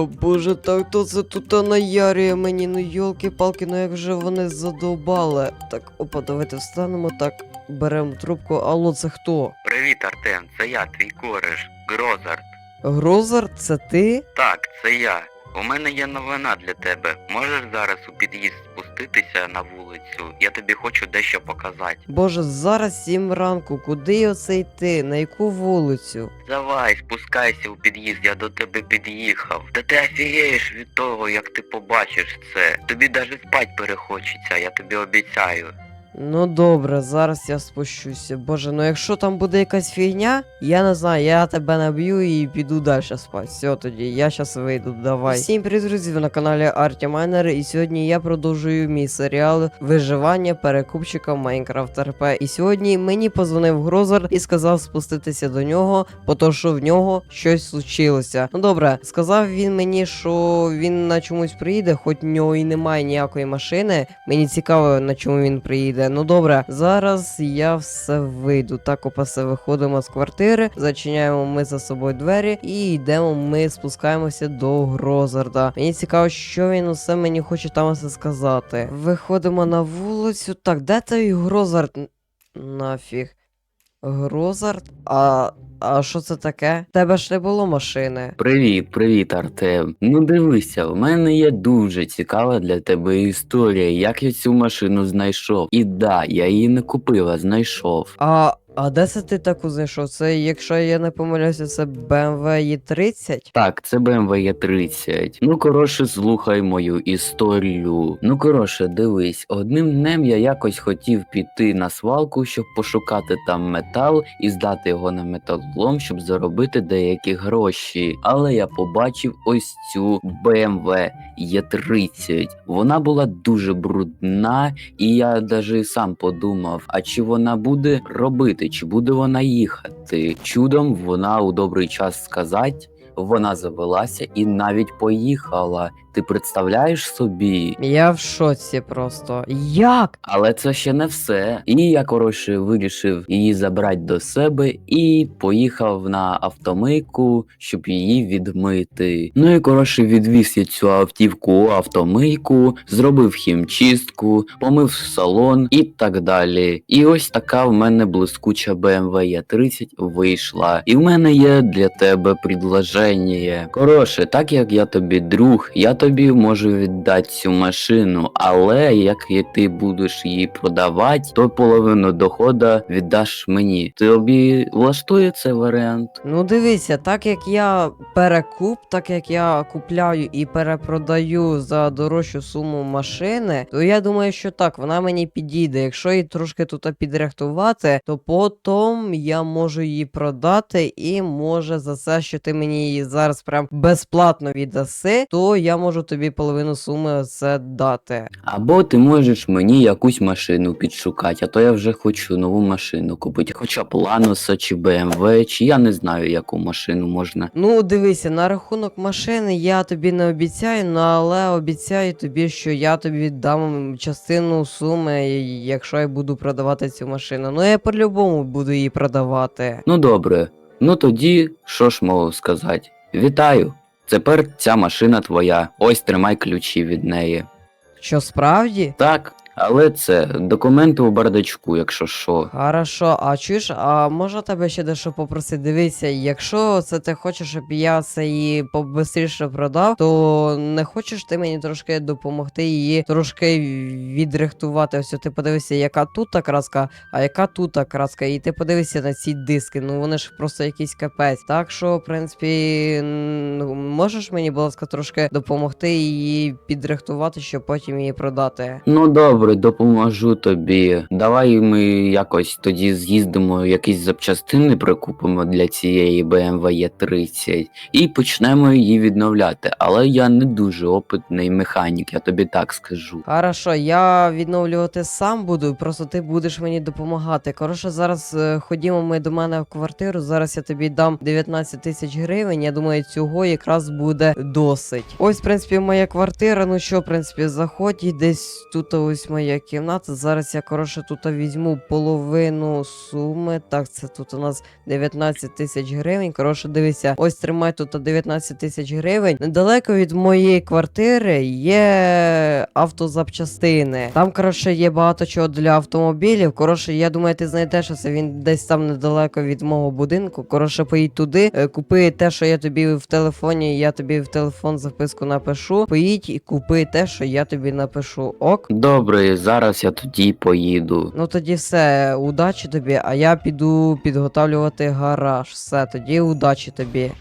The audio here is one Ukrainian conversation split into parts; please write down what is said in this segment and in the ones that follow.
О, боже, так хто це тут наярює мені? Ну йолки-палки, ну як же вони задовбали. Так, опа, давайте встанемо, так, беремо трубку. Алло, це хто? Привіт, Артем, це я, твій кореш, Грозард. Грозард, це ти? Так, це я. У мене є новина для тебе. Можеш зараз у під'їзд спуститися на вулицю? Я тобі хочу дещо показати. Боже, зараз сім ранку, куди оце йти? На яку вулицю? Давай, спускайся у під'їзд, я до тебе під'їхав. Та ти офігієш від того, як ти побачиш це. Тобі даже спать перехочеться, я тобі обіцяю. Ну добре, зараз я спущуся. Боже, ну якщо там буде якась фігня, я не знаю, я тебе наб'ю і піду далі спати. Все тоді, я щас вийду, давай. Всім привіт, друзі, на каналі Арті Майнер, і сьогодні я продовжую мій серіал Виживання перекупчика Майнкрафт РП. І сьогодні мені позвонив Грозер і сказав спуститися до нього, бо що в нього щось случилося. Ну добре, сказав він мені, що він на чомусь приїде, хоч в нього і немає ніякої машини. Мені цікаво, на чому він приїде. Ну добре, зараз я все вийду. Так, опаси, виходимо з квартири, зачиняємо ми за собою двері і йдемо. Ми спускаємося до Грозарда. Мені цікаво, що він усе мені хоче там усе сказати. Виходимо на вулицю. Так, де той Грозард? Нафіг. Грозард? А. А що це таке? В Тебе ж не було машини. Привіт, привіт, Артем. Ну дивися, в мене є дуже цікава для тебе історія, як я цю машину знайшов. І да, я її не купив, а знайшов. А, а де це ти таку знайшов? Це, якщо я не помиляюся, це BMW E30? Так, це BMW E30. Ну коротше, слухай мою історію. Ну коротше, дивись, одним днем я якось хотів піти на свалку, щоб пошукати там метал і здати його на металолом, щоб заробити деякі гроші. Але я побачив ось цю BMW E30. Вона була дуже брудна, і я навіть сам подумав: а чи вона буде робити, чи буде вона їхати? Чудом вона у добрий час сказати. Вона завелася і навіть поїхала. Ти представляєш собі? Я в шоці просто. Як? Але це ще не все. І я коротше вирішив її забрати до себе і поїхав на автомийку, щоб її відмити. Ну і коротше відвіз я цю автівку у автомийку, зробив хімчистку, помив салон і так далі. І ось така в мене блискуча BMW E30 вийшла. І в мене є для тебе предложення. Коротше, так як я тобі друг, я тобі можу віддати цю машину, але як ти будеш її продавати, то половину дохода віддаш мені. Тобі влаштує цей варіант? Ну дивися, так як я перекуп, так як я купляю і перепродаю за дорожчу суму машини, то я думаю, що так, вона мені підійде. Якщо її трошки тут підрихтувати, то потім я можу її продати, і може за це, що ти мені її зараз прям безплатно віддаси, то я можу тобі половину суми це дати. Або ти можеш мені якусь машину підшукати, а то я вже хочу нову машину купити, хоча б Ланоса чи BMW, чи я не знаю, яку машину можна. Ну, дивися, на рахунок машини я тобі не обіцяю, ну, але обіцяю тобі, що я тобі віддам частину суми, якщо я буду продавати цю машину. Ну я по-любому буду її продавати. Ну добре, ну тоді що ж можу сказати? Вітаю! Тепер ця машина твоя. Ось тримай ключі від неї. Що справді? Так, але це документи у бардачку, якщо що. Хорошо, а чуєш, а можна тебе ще дещо попросити? Дивися, якщо це ти хочеш, щоб я це її побистріше продав, то не хочеш ти мені трошки допомогти її трошки відрихтувати. Ось ти подивися, яка тут та краска, а яка тут та краска, і ти подивися на ці диски. Ну вони ж просто якийсь капець. Так що, в принципі, можеш мені, будь ласка, трошки допомогти її підрихтувати, щоб потім її продати. Ну добре, допоможу тобі. Давай ми якось тоді з'їздимо, якісь запчастини прикупимо для цієї BMW E30 і почнемо її відновляти. Але я не дуже опитний механік, я тобі так скажу. Хорошо, я відновлювати сам буду, просто ти будеш мені допомагати. Коротше, зараз е, ходімо ми до мене в квартиру. Зараз я тобі дам 19 тисяч гривень. Я думаю, цього якраз буде досить. Ось, в принципі, моя квартира. Ну що, в принципі, заходь і десь тут ось моя кімната. Зараз я коротше тут візьму половину суми. Так, це тут у нас 19 тисяч гривень. Коротше, дивися, ось тримай тут 19 тисяч гривень. Недалеко від моєї квартири є автозапчастини. Там, коротше, є багато чого для автомобілів. Коротше, я думаю, ти знайдеш це. Він десь там недалеко від мого будинку. Коротше, поїдь туди, е, купи те, що я тобі в телефоні, я тобі в телефон записку напишу. Поїдь і купи те, що я тобі напишу. Ок. Добре, зараз я тоді поїду. Ну тоді все, удачі тобі, а я піду підготовлювати гараж. Все, тоді удачі тобі.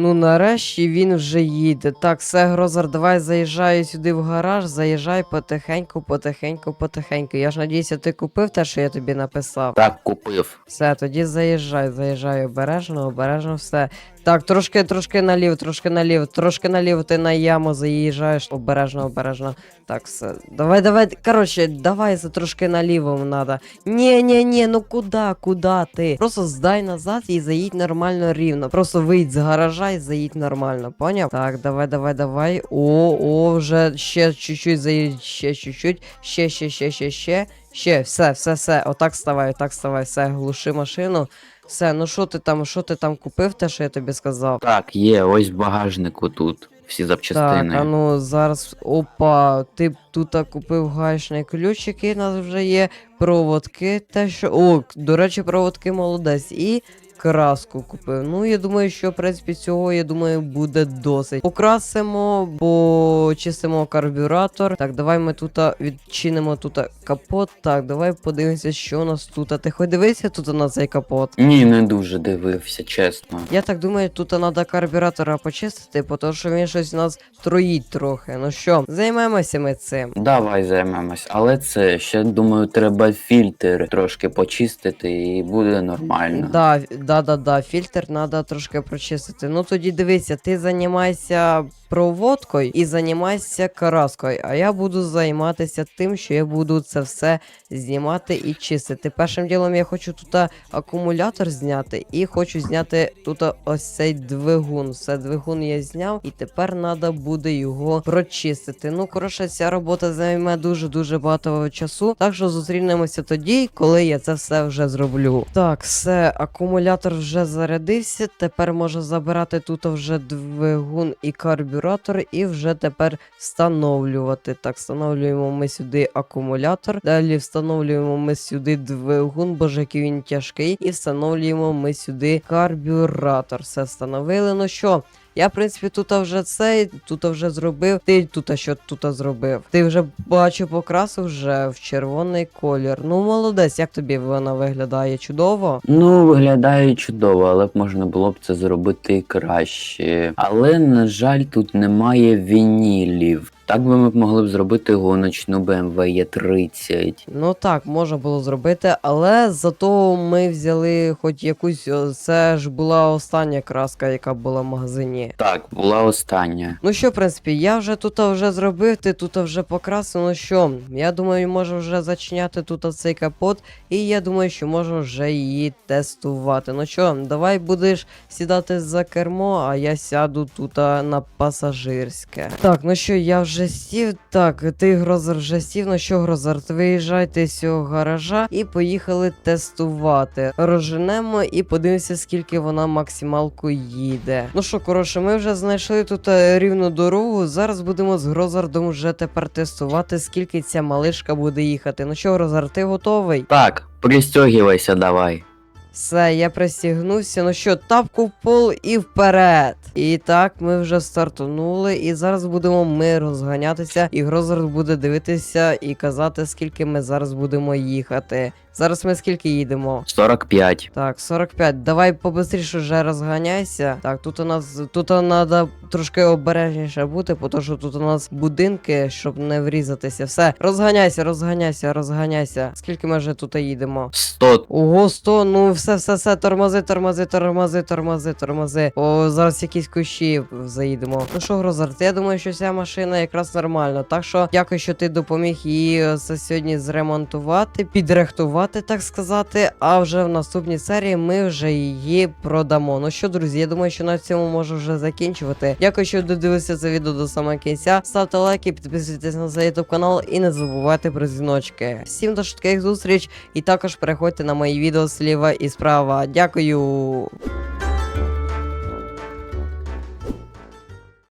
Ну, нарешті він вже їде. Так, все, Грозар, давай заїжджай сюди в гараж, заїжджай потихеньку, потихеньку, потихеньку. Я ж надіюся, ти купив те, що я тобі написав. Так, купив. Все, тоді заїжджай, заїжджай обережно, обережно все. Так, трошки, трошки наліво, трошки наліво, трошки наліво, ти на яму заїжджаєш. Обережно, обережно. Так, все. Давай, давай. Коротше, давай за трошки наліво надо. Ні, ні, ні, ну куди, куди ти? Просто здай назад і заїдь нормально рівно. Просто вийдь з гаража і заїдь нормально, поняв? Так, давай, давай, давай. О, о, вже ще чуть-чуть заїдь, ще чуть-чуть. Ще, ще, ще, ще, ще. Ще, все, все, все. Отак ставай, отак ставай, все, глуши машину. Все, ну що ти там, що ти там купив, те, що я тобі сказав? Так, є, ось в багажнику тут. Всі запчастини. Так, а ну зараз. Опа, ти тут купив гаечний ключ, який у нас вже є. Проводки, те, що. О, до речі, проводки молодець. І краску купив. Ну, я думаю, що в принципі цього, я думаю, буде досить. Покрасимо, бо чистимо карбюратор. Так, давай ми тут відчинимо тут капот. Так, давай подивимося, що у нас тут. Ти хоч дивися тут на цей капот. Ні, не дуже дивився, чесно. Я так думаю, тут треба карбюратора почистити, тому що він щось у нас троїть трохи. Ну що, займемося ми цим. Давай займемось, але це ще думаю, треба фільтр трошки почистити і буде нормально. Да, да, да, да, фільтр треба трошки прочистити. Ну тоді дивися, ти займайся проводкою і займайся караскою, а я буду займатися тим, що я буду це все знімати і чистити. Першим ділом я хочу тут акумулятор зняти і хочу зняти тут ось цей двигун. Все, двигун я зняв, і тепер треба буде його прочистити. Ну, коротше, ця робота займе дуже-дуже багато часу. Так що зустрінемося тоді, коли я це все вже зроблю. Так, все, акумулятор вже зарядився. Тепер можу забирати тут вже двигун і карбюратор, і вже тепер встановлювати. Так, встановлюємо ми сюди акумулятор. Далі встановлюємо ми сюди двигун, боже, який він тяжкий. І встановлюємо ми сюди карбюратор. Все встановили. Ну що? Я, в принципі, тут вже цей, тут вже зробив. Ти тут що тут зробив? Ти вже бачу покрасив вже в червоний колір. Ну, молодець, як тобі вона виглядає? Чудово? Ну, виглядає чудово, але можна було б це зробити краще. Але, на жаль, тут немає вінілів. Так би ми могли б зробити гоночну BMW E30. Ну так, можна було зробити, але зато ми взяли хоч якусь. Це ж була остання краска, яка була в магазині. Так, була остання. Ну що, в принципі, я вже тут вже зробив, ти тут вже покрасив. Ну що, я думаю, можу вже зачиняти тут цей капот, і я думаю, що можу вже її тестувати. Ну що, давай будеш сідати за кермо, а я сяду тут на пасажирське. Так, ну що, я вже сів. Так, ти Грозер вже сів. Ну що, Грозер, виїжджайте з цього гаража і поїхали тестувати. Розженемо і подивимося, скільки вона максималку їде. Ну що, коротше, ми вже знайшли тут е, рівну дорогу. Зараз будемо з Грозардом вже тепер тестувати, скільки ця малишка буде їхати. Ну що, Грозар, ти готовий? Так, пристегивайся давай. Все, я пристігнувся. Ну що, тапку в пол і вперед. І так, ми вже стартанули, і зараз будемо ми розганятися, і Грозер буде дивитися і казати, скільки ми зараз будемо їхати. Зараз ми скільки їдемо? 45. Так, 45. Давай побистріше вже розганяйся. Так, тут у нас тут треба трошки обережніше бути, тому що тут у нас будинки, щоб не врізатися. Все, розганяйся, розганяйся, розганяйся. Скільки ми вже тут їдемо? 100. Ого, 100, ну все, все, все, тормози, тормози, тормози, тормози, тормози. О, зараз якісь кущі заїдемо. Ну що, Грозар, я думаю, що ця машина якраз нормальна. Так що дякую, що ти допоміг її е, сьогодні зремонтувати, підрихтувати. так сказати. А вже в наступній серії ми вже її продамо. Ну що, друзі, я думаю, що на цьому можу вже закінчувати. Дякую, що додивилися це відео до самого кінця. Ставте лайки, підписуйтесь на цей YouTube канал і не забувайте про дзвіночки. Всім до швидких зустріч і також переходьте на мої відео зліва справа. Дякую.